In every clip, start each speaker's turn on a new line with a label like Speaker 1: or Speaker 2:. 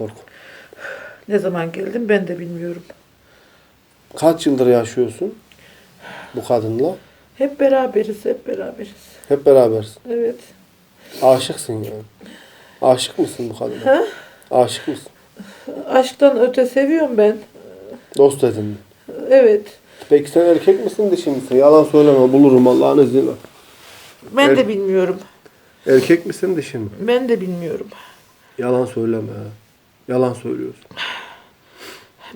Speaker 1: korku.
Speaker 2: Ne zaman geldim ben de bilmiyorum.
Speaker 1: Kaç yıldır yaşıyorsun bu kadınla?
Speaker 2: Hep beraberiz, hep beraberiz.
Speaker 1: Hep berabersin.
Speaker 2: Evet.
Speaker 1: Aşıksın yani. Aşık mısın bu kadına?
Speaker 2: Ha?
Speaker 1: Aşık mısın?
Speaker 2: Aşktan öte seviyorum ben.
Speaker 1: Dost edindin.
Speaker 2: Evet.
Speaker 1: Peki sen erkek misin dişi misin? Yalan söyleme bulurum Allah'ın izniyle.
Speaker 2: Ben
Speaker 1: Evet.
Speaker 2: de bilmiyorum.
Speaker 1: Erkek misin dişi mi?
Speaker 2: Ben de bilmiyorum.
Speaker 1: Yalan söyleme. Yalan söylüyorsun.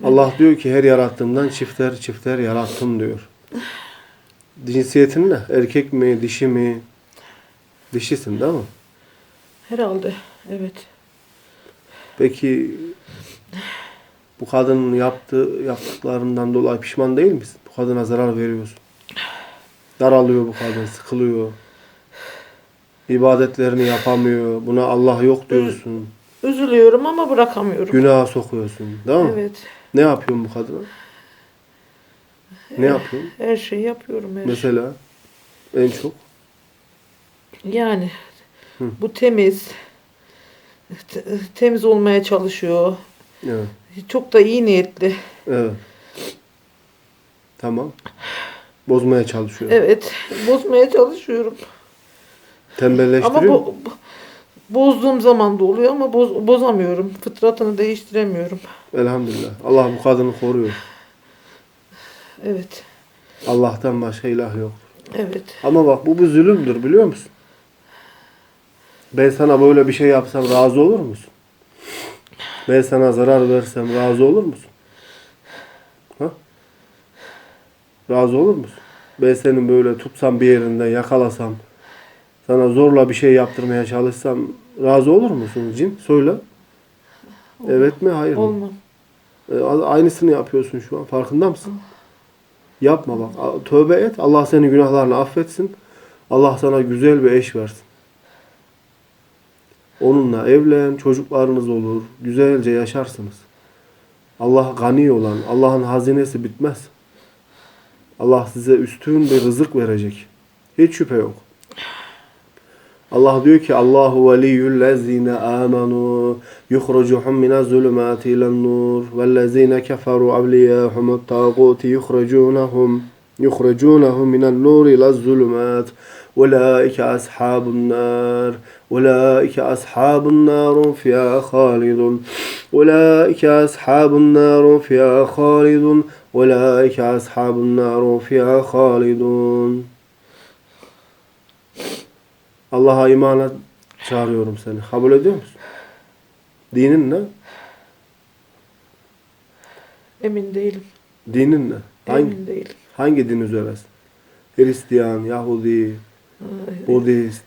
Speaker 1: Allah diyor ki her yarattığımdan çifter çifter yarattım diyor. Cinsiyetin ne? Erkek mi, dişi mi? Dişisin değil mi?
Speaker 2: Herhalde. Evet.
Speaker 1: Peki bu kadının yaptığı yaptıklarından dolayı pişman değil misin? Bu kadına zarar veriyorsun. Daralıyor bu kadın, sıkılıyor. İbadetlerini yapamıyor. Buna Allah yok diyorsun.
Speaker 2: Üzülüyorum ama bırakamıyorum.
Speaker 1: Günaha sokuyorsun. Değil mi?
Speaker 2: Evet.
Speaker 1: Ne yapıyorsun bu kadına? Ne yapıyorsun?
Speaker 2: Her şeyi yapıyorum. Her şey.
Speaker 1: Mesela en çok
Speaker 2: Yani
Speaker 1: Hı.
Speaker 2: bu temiz. Te- Temiz olmaya çalışıyor.
Speaker 1: evet.
Speaker 2: Çok da iyi niyetli.
Speaker 1: Evet. Tamam. Bozmaya çalışıyor.
Speaker 2: Evet. Bozmaya çalışıyorum.
Speaker 1: Tembelleştiriyor.
Speaker 2: Ama
Speaker 1: mu?
Speaker 2: bu, bu- bozduğum zaman da oluyor ama boz, bozamıyorum. Fıtratını değiştiremiyorum.
Speaker 1: Elhamdülillah. Allah bu kadını koruyor.
Speaker 2: Evet.
Speaker 1: Allah'tan başka ilah yok.
Speaker 2: Evet.
Speaker 1: Ama bak bu bir zulümdür biliyor musun? Ben sana böyle bir şey yapsam razı olur musun? Ben sana zarar versem razı olur musun? Ha? Razı olur musun? Ben senin böyle tutsam bir yerinden yakalasam, sana zorla bir şey yaptırmaya çalışsam razı olur musun cin? Söyle. Evet mi hayır mı?
Speaker 2: Olmam.
Speaker 1: E, Aynısını yapıyorsun şu an. Farkında mısın? Yapma bak. Tövbe et. Allah senin günahlarını affetsin. Allah sana güzel bir eş versin. Onunla evlen, çocuklarınız olur. Güzelce yaşarsınız. Allah gani olan, Allah'ın hazinesi bitmez. Allah size üstün bir rızık verecek. Hiç şüphe yok. Allah diyor ki Allahu veliyyul lezine amanu yukhrucuhum min zulümati ilen nur vellezine keferu evliyahum taguti yukhrucunahum yukhrucunahum min nur ila zulümat أولئك أصحاب النار أولئك أصحاب النار فيها khalidun أولئك أصحاب النار فيها khalidun أولئك أصحاب النار فيها khalidun Allah'a imana çağırıyorum seni. Kabul ediyor musun? Dinin ne?
Speaker 2: Emin değilim.
Speaker 1: Dinin ne? Hangi,
Speaker 2: Emin değilim.
Speaker 1: hangi din üzeresin? Hristiyan, Yahudi, Budist,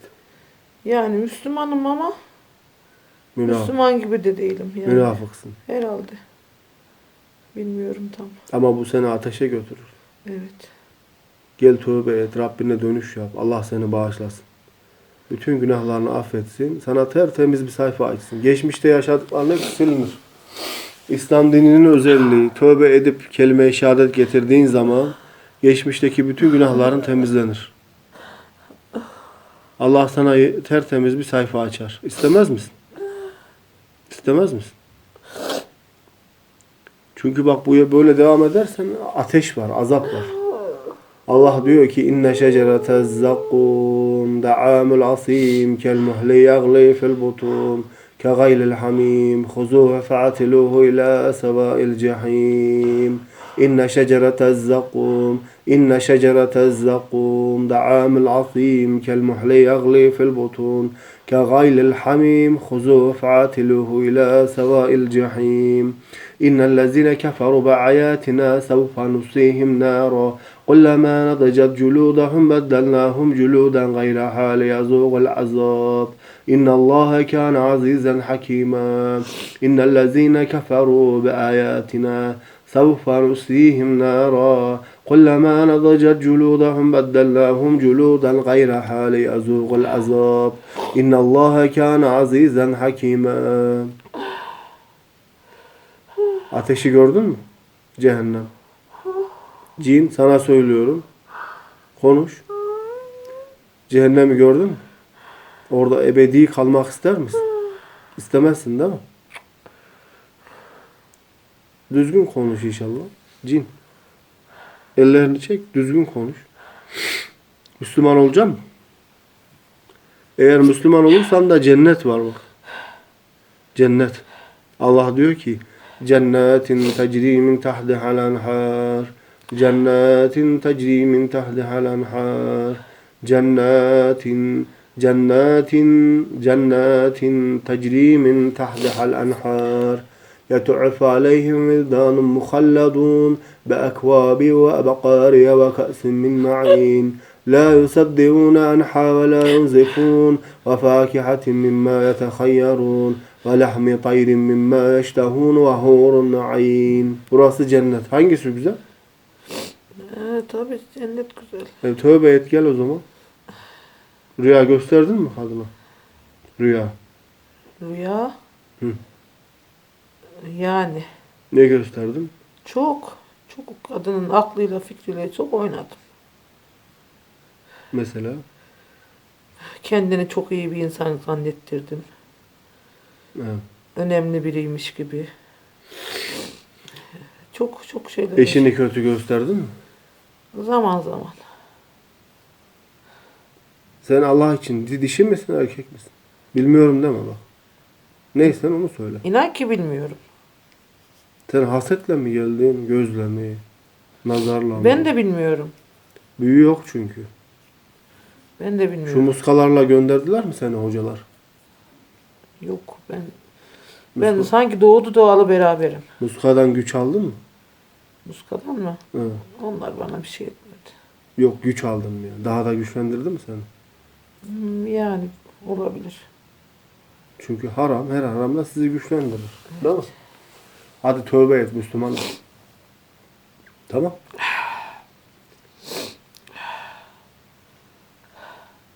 Speaker 2: Yani Müslümanım ama
Speaker 1: münafık.
Speaker 2: Müslüman gibi de değilim. Yani.
Speaker 1: Münafıksın.
Speaker 2: Herhalde. Bilmiyorum tam.
Speaker 1: Ama bu seni ateşe götürür.
Speaker 2: Evet.
Speaker 1: Gel tövbe et, Rabbine dönüş yap. Allah seni bağışlasın. Bütün günahlarını affetsin. Sana tertemiz bir sayfa açsın. Geçmişte yaşadıkların hepsi silinir. İslam dininin özelliği, tövbe edip kelime-i şehadet getirdiğin zaman geçmişteki bütün günahların temizlenir. Allah sana tertemiz bir sayfa açar. İstemez misin? İstemez misin? Çünkü bak bu böyle devam edersen ateş var, azap var. Allah diyor ki inne şecerete zakkum da'amul asim kel muhli yagli fil butun ke gaylil hamim khuzuhu fa'atiluhu ila sevâil cehim inne şecerete zakkum inne şecerete zakkum da'amul asim kel muhli yagli fil butun ke gaylil hamim khuzuhu fa'atiluhu ila sevâil cehim إن الذين كفروا بآياتنا سوف نصيهم نارا كلما نضجت جلودهم بدلناهم جلودا غيرها ليذوقوا العذاب إن الله كان عزيزا حكيما إن الذين كفروا بآياتنا سوف نصيهم نارا كلما نضجت جلودهم بدلناهم جلودا غيرها ليذوقوا العذاب إن الله كان عزيزا حكيما Ateşi gördün mü? Cehennem. Cin sana söylüyorum. Konuş. Cehennemi gördün mü? Orada ebedi kalmak ister misin? İstemezsin değil mi? Düzgün konuş inşallah. Cin. Ellerini çek, düzgün konuş. Müslüman olacaksın mı? Eğer Müslüman olursan da cennet var bak. Cennet. Allah diyor ki Cennetin tecri min tahtiha'l enhar. Cennetin tecri min tahtiha'l enhar. Cennetin cennetin cennetin tecri min tahtiha'l enhar. يطوف عليهم ولدان مخلدون بأكواب وأبقاري وكأس من معين لا يصدقون عنها ولا ينزفون وفاكهة مما يتخيرون ولحم طير مما يشتهون وحور عين Burası cennet. Hangisi güzel?
Speaker 2: Ee, tabii cennet güzel.
Speaker 1: E, tövbe et gel o zaman. Rüya gösterdin mi kadına? Rüya.
Speaker 2: Rüya.
Speaker 1: Hı.
Speaker 2: Yani
Speaker 1: Ne gösterdin?
Speaker 2: çok çok kadının aklıyla fikriyle çok oynadım.
Speaker 1: Mesela.
Speaker 2: Kendini çok iyi bir insan zannettirdim.
Speaker 1: Evet.
Speaker 2: Önemli biriymiş gibi. Çok çok şeyler.
Speaker 1: Eşini kötü gösterdin mi?
Speaker 2: Zaman zaman.
Speaker 1: Sen Allah için di- dişi misin erkek misin? Bilmiyorum deme bak. Neysen onu söyle.
Speaker 2: İnan ki bilmiyorum.
Speaker 1: Sen hasetle mi geldin, gözle mi, nazarla mı?
Speaker 2: Ben de bilmiyorum.
Speaker 1: Büyü yok çünkü.
Speaker 2: Ben de
Speaker 1: Şu
Speaker 2: bilmiyorum.
Speaker 1: muskalarla gönderdiler mi seni hocalar?
Speaker 2: Yok ben ben
Speaker 1: Muska-
Speaker 2: sanki doğdu doğalı beraberim.
Speaker 1: Muskadan güç aldın mı?
Speaker 2: Muskadan mı?
Speaker 1: Evet.
Speaker 2: Onlar bana bir şey etmedi.
Speaker 1: Yok güç aldın mı ya? Daha da güçlendirdi mi seni?
Speaker 2: Hmm, Yani olabilir.
Speaker 1: Çünkü haram her haramda sizi güçlendirir. Değil mi? Hadi tövbe et Müslüman. Tamam.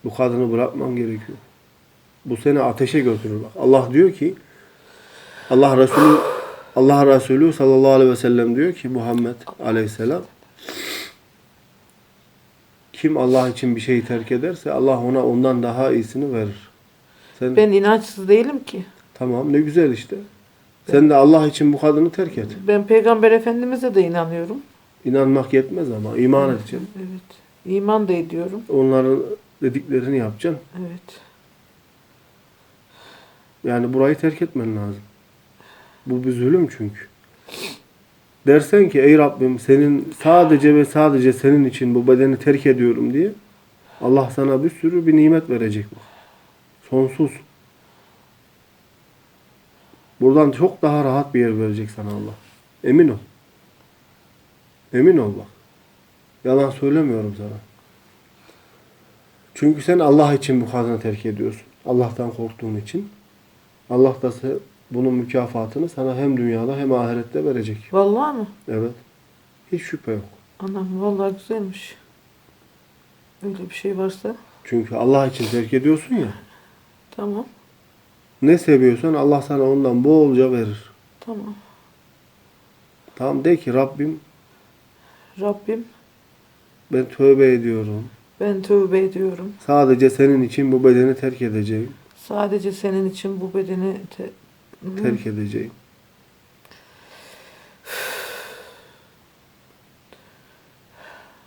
Speaker 1: Bu kadını bırakman gerekiyor. Bu seni ateşe götürür bak. Allah diyor ki Allah Resulü Allah Resulü sallallahu aleyhi ve sellem diyor ki Muhammed aleyhisselam kim Allah için bir şeyi terk ederse Allah ona ondan daha iyisini verir. Sen
Speaker 2: Ben inançsız değilim ki.
Speaker 1: Tamam ne güzel işte. Sen de Allah için bu kadını terk et.
Speaker 2: Ben Peygamber Efendimiz'e de inanıyorum.
Speaker 1: İnanmak yetmez ama iman edeceksin.
Speaker 2: Evet. İman da ediyorum.
Speaker 1: Onların dediklerini yapacaksın.
Speaker 2: Evet.
Speaker 1: Yani burayı terk etmen lazım. Bu bir zulüm çünkü. Dersen ki ey Rabbim senin sadece ve sadece senin için bu bedeni terk ediyorum diye Allah sana bir sürü bir nimet verecek. bak. Sonsuz. Buradan çok daha rahat bir yer verecek sana Allah. Emin ol. Emin ol bak. Yalan söylemiyorum sana. Çünkü sen Allah için bu kadını terk ediyorsun. Allah'tan korktuğun için. Allah da bunun mükafatını sana hem dünyada hem ahirette verecek.
Speaker 2: Vallahi mı?
Speaker 1: Evet. Hiç şüphe yok.
Speaker 2: Anam vallahi güzelmiş. Öyle bir şey varsa
Speaker 1: Çünkü Allah için terk ediyorsun ya.
Speaker 2: tamam.
Speaker 1: Ne seviyorsan Allah sana ondan bolca verir.
Speaker 2: Tamam.
Speaker 1: Tamam de ki Rabbim
Speaker 2: Rabbim
Speaker 1: ben tövbe ediyorum.
Speaker 2: ben tövbe ediyorum.
Speaker 1: Sadece senin için bu bedeni terk edeceğim.
Speaker 2: Sadece senin için bu bedeni te-.
Speaker 1: Terk edeceğim.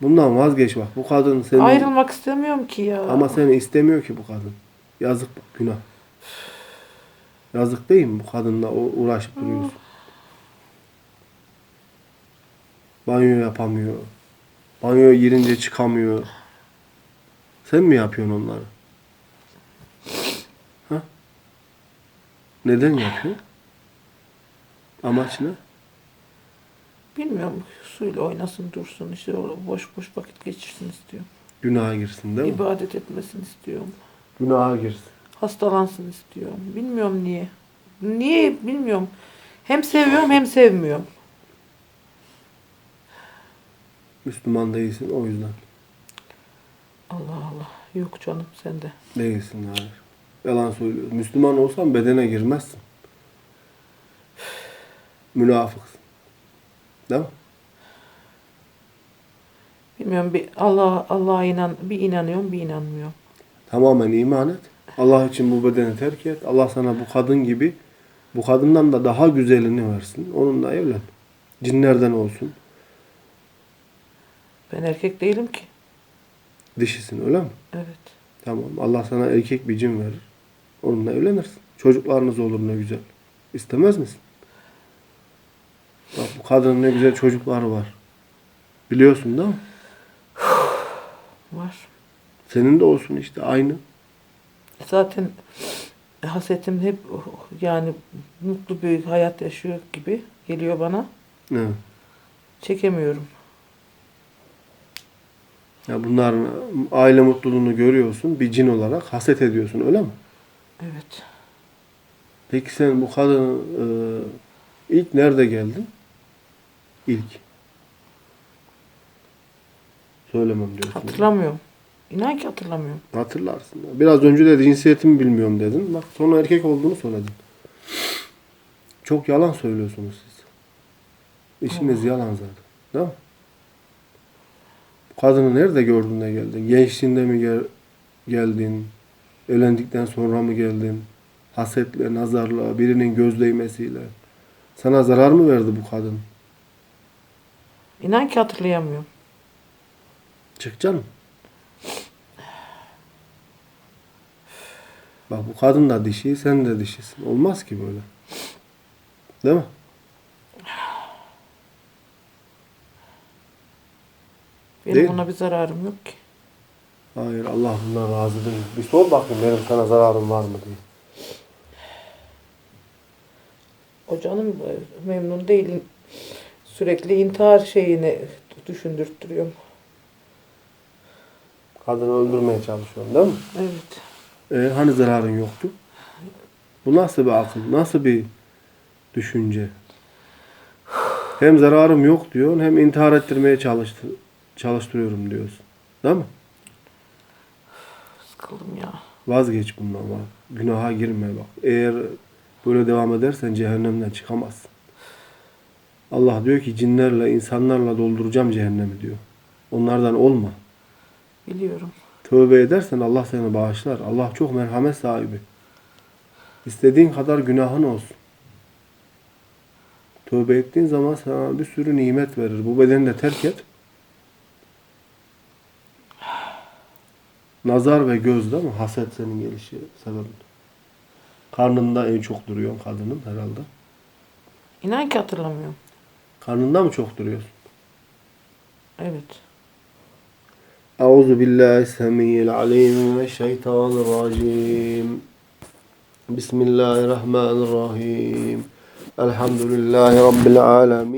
Speaker 1: Bundan vazgeç bak. Bu kadın senin
Speaker 2: ayrılmak istemiyorum ki ya.
Speaker 1: ama seni istemiyor ki bu kadın. Yazık günah. Yazık değil mi bu kadınla uğraşıp duruyorsun? Banyo yapamıyor. Banyoya girince çıkamıyor. Sen mi yapıyorsun onları? Neden yapıyor? Amaç ne?
Speaker 2: Bilmiyorum suyla oynasın dursun işte boş boş vakit geçirsin istiyorum.
Speaker 1: Günaha girsin değil mi?
Speaker 2: İbadet etmesin istiyorum.
Speaker 1: Günaha girsin.
Speaker 2: Hastalansın istiyorum. Bilmiyorum niye. Niye bilmiyorum. Hem seviyorum hem sevmiyorum.
Speaker 1: Müslüman değilsin o yüzden.
Speaker 2: Allah Allah. Yok canım sende.
Speaker 1: Değilsin hayır. Yalan söylüyorsun. Müslüman olsan bedene girmezsin. Münafıksın. Değil mi?
Speaker 2: Bilmiyorum bir Allah Allah'a inan bir inanıyorum bir inanmıyorum.
Speaker 1: Tamamen iman et. Allah için bu bedeni terk et. Allah sana bu kadın gibi bu kadından da daha güzelini versin. Onunla evlen. Cinlerden olsun.
Speaker 2: Ben erkek değilim ki.
Speaker 1: Dişisin öyle mi?
Speaker 2: Evet.
Speaker 1: Tamam. Allah sana erkek bir cin verir. Onunla evlenirsin. Çocuklarınız olur ne güzel. İstemez misin? Bak bu kadının ne güzel çocukları var. Biliyorsun değil mi?
Speaker 2: Var.
Speaker 1: Senin de olsun işte aynı.
Speaker 2: Zaten hasetim hep yani mutlu bir hayat yaşıyor gibi geliyor bana.
Speaker 1: Evet.
Speaker 2: Çekemiyorum.
Speaker 1: Ya bunların aile mutluluğunu görüyorsun. Bir cin olarak haset ediyorsun öyle mi?
Speaker 2: Evet.
Speaker 1: Peki sen bu kadını e, ilk nerede geldin? İlk. Söylemem diyorsun.
Speaker 2: Hatırlamıyorum. İnan ki hatırlamıyorum.
Speaker 1: Hatırlarsın. Biraz önce de cinsiyetimi bilmiyorum dedin. Bak sonra erkek olduğunu söyledin. Çok yalan söylüyorsunuz siz. İşiniz yalan zaten. Değil mi? Bu kadını nerede gördün de geldin? Gençliğinde mi gel- geldin? Evlendikten sonra mı geldin? Hasetle, nazarla, birinin göz değmesiyle. Sana zarar mı verdi bu kadın?
Speaker 2: İnan ki hatırlayamıyorum.
Speaker 1: Çıkacaksın mı? Bak bu kadın da dişi, sen de dişisin. Olmaz ki böyle. Değil mi?
Speaker 2: Benim
Speaker 1: Değil.
Speaker 2: ona bir zararım yok ki.
Speaker 1: Hayır Allah bundan razı değil. Bir sor bakayım benim sana zararım var mı diye.
Speaker 2: O canım e, memnun değil. Sürekli intihar şeyini düşündürttürüyorum.
Speaker 1: Kadını öldürmeye çalışıyorsun değil mi?
Speaker 2: Evet.
Speaker 1: E, hani zararın yoktu? Bu nasıl bir akıl? Nasıl bir düşünce? Hem zararım yok diyorsun hem intihar ettirmeye çalıştı, çalıştırıyorum diyorsun. Değil mi?
Speaker 2: Sıkıldım ya.
Speaker 1: Vazgeç bundan bak. Günaha girme bak. Eğer böyle devam edersen cehennemden çıkamazsın. Allah diyor ki cinlerle, insanlarla dolduracağım cehennemi diyor. Onlardan olma.
Speaker 2: Biliyorum.
Speaker 1: Tövbe edersen Allah seni bağışlar. Allah çok merhamet sahibi. İstediğin kadar günahın olsun. Tövbe ettiğin zaman sana bir sürü nimet verir. Bu bedeni de terk et. Nazar ve göz değil mi? Haset senin gelişi sebebin. Karnında en çok duruyorsun kadının herhalde.
Speaker 2: İnan ki hatırlamıyorum.
Speaker 1: Karnında mı çok duruyorsun?
Speaker 2: Evet.
Speaker 1: Euzu billahi semiyil alim ve şeytanirracim. Bismillahirrahmanirrahim. Elhamdülillahi rabbil alamin.